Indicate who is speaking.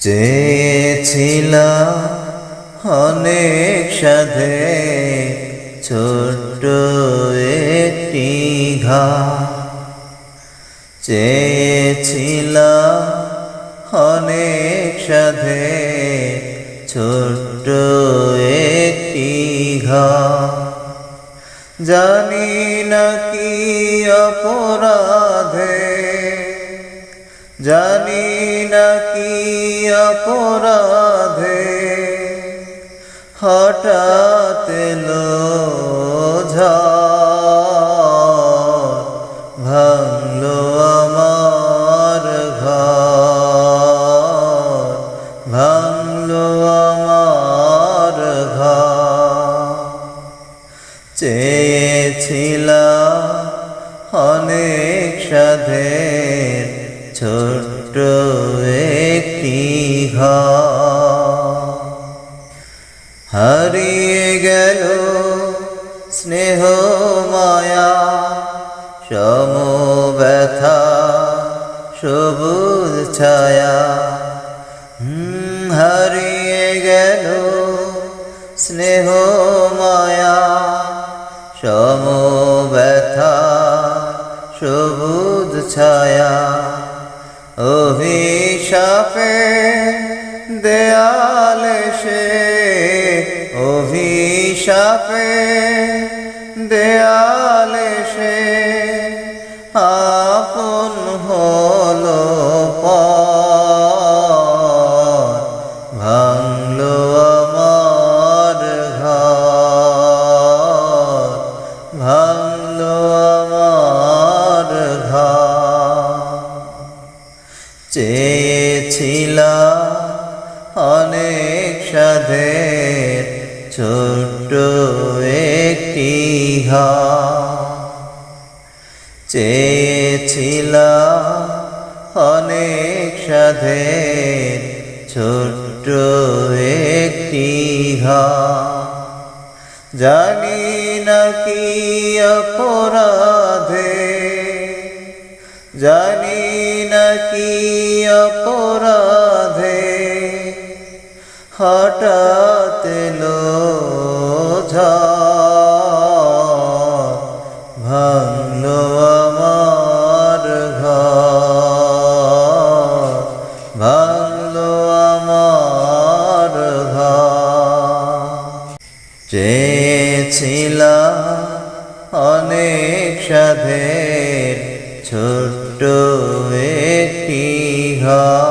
Speaker 1: চেয়েছিলাম অনেক সাধে ছোট্ট একটি ঘা চেয়েছিলাম অনেক সাধে ছোট্ট একটি ঘা জানি না কি অপরাধে জানি না কি অপরাধে হঠাৎ ভাঙলো আমার ঘর ভাঙলো আমার ঘর। চেয়েছিলাম অনেক সাধের ছোট্ট একটি হারিয়ে গেল স্নেহ মায়া, সম ব্যথা, সবুজ ছায়া। হারিয়ে গেল স্নেহ মায়া, সম ব্যথা, সবুজ ছায়া। অভিশাপে দেয়ালে সে অভিশাপে দেয়াল সে আপন হলো চেয়েছিলাম অনেক সাধের ছোট্ট একটি চেয়েছিলাম অনেক সাধের ছোট্ট একটি জানি না কি অপরাধে, জানি কি অপরাধে হঠাৎ ঝড়? ভাঙলো আমার ঘর। ভাঙলো আমার ঘর। চেয়েছিলাম অনেক সাধের ছোট্ট একটি ঘর।